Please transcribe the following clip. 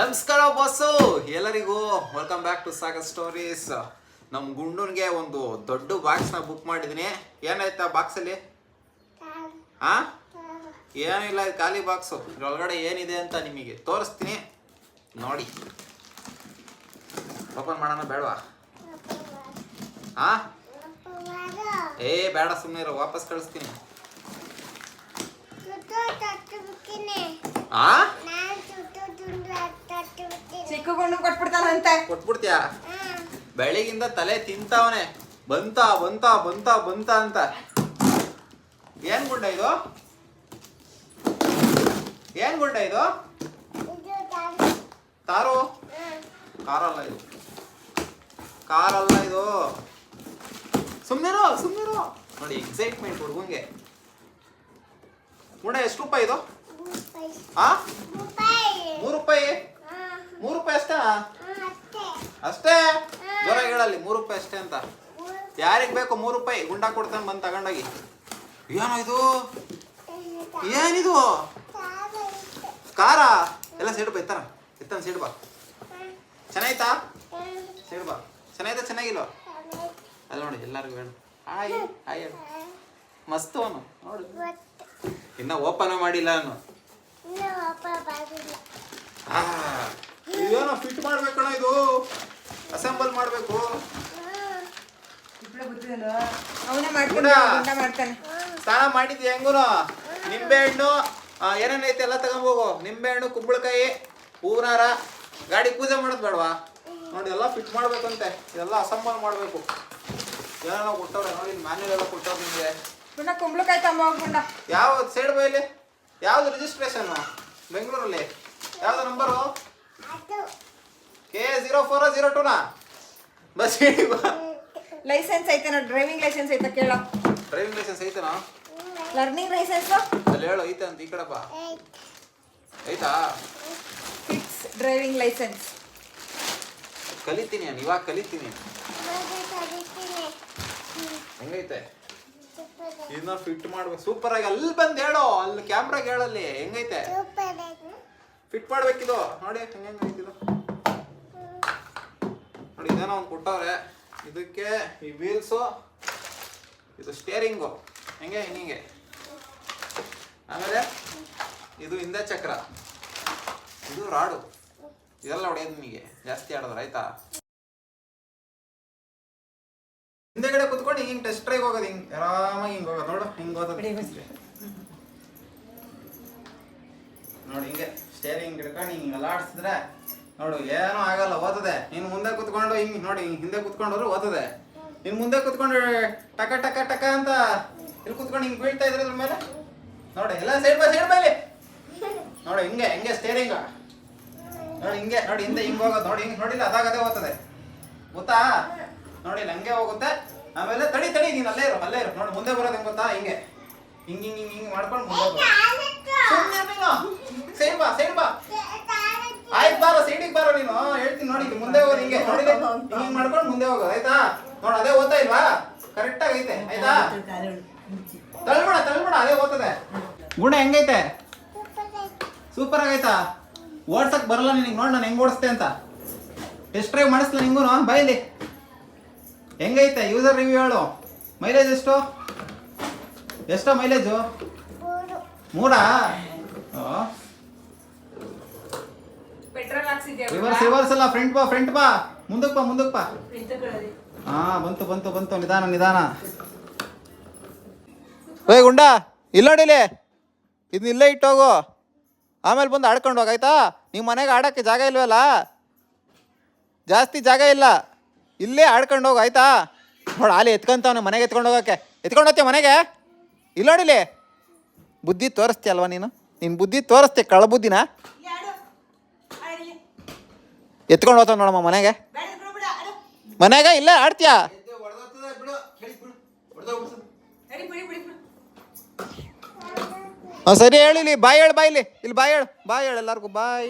ನಮಸ್ಕಾರ ಬಾಸು ಎಲ್ಲರಿಗೂ welcome back to Sagar stories ನಮ್ಮ ಗುಂಡನ್ಗೆ ಒಂದು ದೊಡ್ಡ ಬಾಕ್ಸ್ನ ಬುಕ್ ಮಾಡಿದ್ದೀನಿ ಏನಾಯ್ತಾ ಬಾಕ್ಸಲ್ಲಿ ಆ? ಏನಿಲ್ಲ ಇದು ಖಾಲಿ ಬಾಕ್ಸು ಇದ್ರೊಳಗಡೆ ಏನಿದೆ ಅಂತ ನಿಮಗೆ ತೋರಿಸ್ತೀನಿ. ನೋಡಿ. ಓಪನ್ ಮಾಡೋಣ ಬೇಡವಾ? ಆ? ಏ ಬೇಡ ಸುಮ್ಮನೆ ಇರೋ ವಾಪಸ್ ಕಳಿಸ್ತೀನಿ. ಆ? ಚಿಕ್ಕ ಅಂತ ಕೊಟ್ಬಿಡ್ತಾನಂತೆ. ಕೊಟ್ಬಿಡ್ತೀಯಾ? ಬೆಳಗಿಂದ ತಲೆ ತಿಂತಾವನೆ. ಬಂತ ಬಂತ ಬಂತ ಬಂತ ಅಂತ. ಏನ್ ಗುಂಡ ಇದು? ಏನ್ ಗುಂಡ ಇದು? ತಾರು. ಕಾರಲ್ಲ ಇದು. ಕಾರಲ್ಲ ಇದು. ಸುಮ್ಮನೆ ಸುಮ್ಮನೆ ನೋಡಿ ಎಕ್ಸೈಟ್ಮೆಂಟ್ ಹುಡುಗಂಗೆ. ಗುಂಡ ಎಷ್ಟು ರೂಪಾಯಿ ಇದು? ಆ? ಮೂರು ರೂಪಾಯಿ? ಮೂರು ರೂಪಾಯಿ ಅಷ್ಟೇ? ಅಷ್ಟೇ. ಜ್ವರ ಹೇಳಲ್ಲಿ ಮೂರು ರೂಪಾಯಿ ಅಷ್ಟೇ ಅಂತ. ಯಾರಿಗೆ ಬೇಕು ಮೂರು ರೂಪಾಯಿ? ಗುಂಡ ಕೊಡ್ತಾನೆ ಬಂದು ತಗೊಂಡೋಗಿ. ಏನೋ ಇದು ಏನಿದು? ಖಾರ ಎಲ್ಲ ಸೈಡ್ ಬಾ ಎತ್ತಾರ ಎತ್ತಾನ ಸೈಡ್ ಬಾ. ಚೆನ್ನಾಯ್ತಾ? ಸೈಡ್ ಬಾ. ಚೆನ್ನಾಯ್ತಾ ಚೆನ್ನಾಗಿಲ್ವ? ಅಲ್ಲ ನೋಡಿ ಎಲ್ಲರಿಗೂ ಹೇಳು. ಹಾಯ್ ಹಾಯ್ ಮಸ್ತ್ ಅವನು. ನೋಡು. ಇನ್ನ ಓಪನ್ ಮಾಡಿಲ್ಲ ಅವನು ಫಿಟ್ ಮಾಡ್ಬೇಕಣ ಇದು. ಅಸೆಂಬಲ್ ಮಾಡ್ಬೇಕು. ಅವನೇ ಮಾಡ್ತಾನೆ ಸ್ನಾನ ಮಾಡಿದ್ ಹೆಂಗುನು? ನಿಂಬೆ ಹಣ್ಣು ಏನೇನೈತೆ ಎಲ್ಲ ತಗೊಂಬೋಗು ನಿಂಬೆ ಹಣ್ಣು ಕುಂಬಳಕಾಯಿ ಹೂನಾರ ಗಾಡಿ ಪೂಜೆ ಮಾಡೋದು ಬೇಡವಾ? ನೋಡಿ ಎಲ್ಲ ಫಿಟ್ ಮಾಡ್ಬೇಕಂತೆ. ಇದೆಲ್ಲ ಅಸೆಂಬಲ್ ಮಾಡಬೇಕು. ಏನೇನೋ ಕೊಟ್ಟವ್ರೆ ನೋಡಿ ಮ್ಯಾನ್ಯಲ್ ಎಲ್ಲ ಕೊಟ್ಟವ್ರು ನಿಮಗೆ. ಕುಂಬಳಕಾಯಿ ತಮ್ಮ ಹೋಗ್ಗುಂಡ ಯಾವ ಸೈಡ್ ಬೈಲಿ ಯಾವ್ದು ರಿಜಿಸ್ಟ್ರೇಷನ್ ಬೆಂಗಳೂರಲ್ಲಿ? ಯಾವ್ದು number K zero four zero ಟೂನಾ bus licence ಐತೆ ಡ್ರೈವಿಂಗ್ ಲೈಸೆನ್ಸ್ ಐತೆ ಕೇಳ. ಡ್ರೈವಿಂಗ್ ಲೈಸೆನ್ಸ್ ಐತನಾ? ಲರ್ನಿಂಗ್ ಲೈಸೆನ್ಸ್ ಅಲ್ಲಿ ಹೇಳು ಐತೆ ಅಂತ ಈ ಕಡಪ್ಪ. ಐತಾ? ಫಿಕ್ಸ್ ಡ್ರೈವಿಂಗ್ ಲೈಸೆನ್ಸ್ ಕಲಿತೀನಿ ನಾನು ಇವಾಗ ಕಲಿತೀನಿ. ಹೆಂಗೈತೆ? ಇದನ್ನ ಫಿಟ್ ಮಾಡ್ಬೇಕು. ಸೂಪರ್ ಆಗಿ ಅಲ್ಲಿ ಬಂದು ಹೇಳು ಅಲ್ಲಿ ಕ್ಯಾಮ್ರಾಗ ಹೇಳಲ್ಲಿ. ಹೆಂಗೈತೆ? ಫಿಟ್ ಮಾಡ್ಬೇಕಿದು. ನೋಡಿ ಹೆಂಗೆ ಇದು ಇದೇನೋ ಒಂದು ಕೊಟ್ಟವ್ರೆ. ಇದಕ್ಕೆ ಈ ವೀಲ್ಸು ಇದು ಸ್ಟೇರಿಂಗು ಹೆಂಗೆ ಹಿಂಗೆ. ಆಮೇಲೆ ಇದು ಹಿಂದೆ ಚಕ್ರ. ಇದು ರಾಡು. ಇದೆಲ್ಲ ಹೊಡೆಯೋದು ನಿಮಗೆ. ಜಾಸ್ತಿ ಆಡೋದು ಆಯ್ತಾ? ಹಿಂದೆಗಡೆ ಕುತ್ಕೊಂಡು ಹಿಂಗೆ ಟೆಸ್ಟ್ ಡ್ರೈವ್ ಹೋಗೋದು ಹಿಂಗೆ ಆರಾಮಾಗಿ ಹಿಂಗೆ ಹೋಗೋದು. ನೋಡು ಹಿಂಗೆ ಹೋಗೋದು. ನೋಡಿ ಹಿಂಗೆ ಸ್ಟೇರಿಂಗ್ ಹಿಡ್ಕೊಂಡು ಹಿಂಗೆ ಅಲಾಡ್ಸಿದ್ರೆ ನೋಡು, ಏನೂ ಆಗಲ್ಲ ಓದದೆ ನೀನು ಮುಂದೆ ಕುತ್ಕೊಂಡು, ಹಿಂಗೆ, ನೋಡಿ ಹಿಂದೆ ಕುತ್ಕೊಂಡ್ರು ಓದದೆ ನೀನು ಮುಂದೆ ಕುತ್ಕೊಂಡು ಟಕ ಟಕ ಟಕ ಅಂತ ಇಲ್ಲಿ ಕುತ್ಕೊಂಡು ಹಿಂಗೆ ಬೀಳ್ತಾ ಇದ್ರೆ ಅದ್ರ ಮೇಲೆ? ನೋಡಿ, ಎಲ್ಲ ಸೈಡ್ ಬೈ ಸೈಡ್ ಮೇಲೆ ನೋಡಿ, ಹಿಂಗೆ ಹಿಂಗೆ ಸ್ಟೇರಿಂಗ ನೋಡಿ, ಹಿಂಗೆ, ನೋಡಿ, ಹಿಂದೆ ಹಿಂಗೆ ಹೋಗೋದು. ನೋಡಿ, ಹಿಂಗೆ, ನೋಡಿಲ್ಲ, ಅದಾಗ ಅದೇ ಹೋಗ್ತದೆ ಗೊತ್ತಾ? ನೋಡಿ ಹಂಗೆ ಹೋಗುತ್ತೆ. ಆಮೇಲೆ ತಡಿ ತಡಿ, ನೀನು ಅಲ್ಲೇ ಇರು ಅಲ್ಲೇ ಇರು. ನೋಡಿ, ಮುಂದೆ ಬರೋದು ಗೊತ್ತಾ? ಹಿಂಗೆ. ಹಿಂಗೆ ಹಿಂಗೆ ಹಿಂಗೆ ಹಿಂಗೆ ಮಾಡ್ಕೊಂಡು ಮುಂದೆ ನೀನು. ಸೈಡ್ ಬಾ ಸೈಡ್ ಬಾ. ಬಾರೋ ಸೈಡಿಗೆ ಬಾರೋ ನೀನು. ಹೇಳ್ತೀನಿ ನೋಡಿ ಮುಂದೆ ಹೋಗೋ ಹಿಂಗೆ ನೋಡಿ ಹಿಂಗೆ ಹಿಂಗೆ ಮಾಡ್ಕೊಂಡು ಮುಂದೆ ಹೋಗೋದು ಆಯ್ತಾ? ನೋಡ, ಅದೇ ಓದ್ತಾ ಇಲ್ವಾ? ಕರೆಕ್ಟ್ ಆಗೈತೆ ಆಯ್ತಾ? ತಳ್ಬೇಡ ತಳ್ಬೇಡ, ಅದೇ ಓದ್ತದೆ. ಗುಣ ಹೆಂಗೈತೆ? ಸೂಪರ್ ಆಗೈತಾ? ಓಡ್ಸಕ್ ಬರಲ್ಲ ನಿನಗೆ, ನೋಡಿ ನಾನು ಹೆಂಗ್ ಓಡಿಸ್ತೆ ಅಂತ. ಟೆಸ್ಟ್ ಡ್ರೈವ್ ಮಾಡಿಸ್ಲ ನಿಂಗೂ ಬೈಲಿ ಹೆಂಗೈತೆ? ಯೂಸರ್ ರಿವ್ಯೂ ಹೇಳು. ಮೈಲೇಜ್ ಎಷ್ಟು? ಎಷ್ಟೋ ಮೈಲೇಜು ಮೂರಾ? ಪೆಟ್ರೋಲ್ ಹಾಕ್ಸಿದ್ಯಾ ರಿವರ್ಸ್ ರಿವರ್ಸ್ ಅಲ್ಲ ಫ್ರಂಟ್ ಬಾ ಫ್ರಂಟ್ ಬಾ. ಮುಂದಕ್ಕೆ ಬಾ ಮುಂದಕ್ಕೆ ಬಾ. ಹಾ ಬಂತು ಬಂತು ಬಂತು. ನಿಧಾನ ನಿಧಾನ. ಏ ಗುಂಡ ಇಲ್ಲ ನೋಡಿಲಿ ಇದನ್ನ ಇಲ್ಲೇ ಇಟ್ಟೋಗು. ಆಮೇಲೆ ಬಂದು ಆಡ್ಕೊಂಡು ಹೋಗ ಆಯ್ತಾ? ನಿಮ್ಮ ಮನೆಗೆ ಆಡೋಕ್ಕೆ ಜಾಗ ಇಲ್ವಲ್ಲ? ಜಾಸ್ತಿ ಜಾಗ ಇಲ್ಲ. ಇಲ್ಲೇ ಆಡ್ಕೊಂಡು ಹೋಗು ಆಯ್ತಾ? ನೋಡು ಅಲ್ಲಿ ಎತ್ಕೊಂತವನು ಮನೆಗೆ ಎತ್ಕೊಂಡು ಹೋಗೋಕ್ಕೆ. ಎತ್ಕೊಂಡು ಹೋಗ್ತೀಯ ಮನೆಗೆ? ಇಲ್ಲ ನೋಡಿಲಿ ಬುದ್ಧಿ ತೋರಿಸ್ತೀಯ ಅಲ್ವಾ ನೀನು ನಿನ್ನ ಬುದ್ಧಿ ತೋರಿಸ್ತೀಯ ಕಳ ಬುದ್ಧಿನ? ಎತ್ಕೊಂಡು ಹೋತಾವ ನೋಡಮ್ಮ ಮನೆಗೆ. ಮನೆಗೆ ಇಲ್ಲ ಆಡ್ತೀಯಾ? ಹಾಂ, ಸರಿ ಹೇಳಿ ಇಲ್ಲಿ, ಬಾಯ್ ಹೇಳು, ಬಾಯ್ ಇಲ್ಲಿ. ಇಲ್ಲಿ ಬಾಯ್ ಹೇಳು ಬಾಯ್ ಹೇಳು ಎಲ್ಲರಿಗೂ, ಬಾಯ್.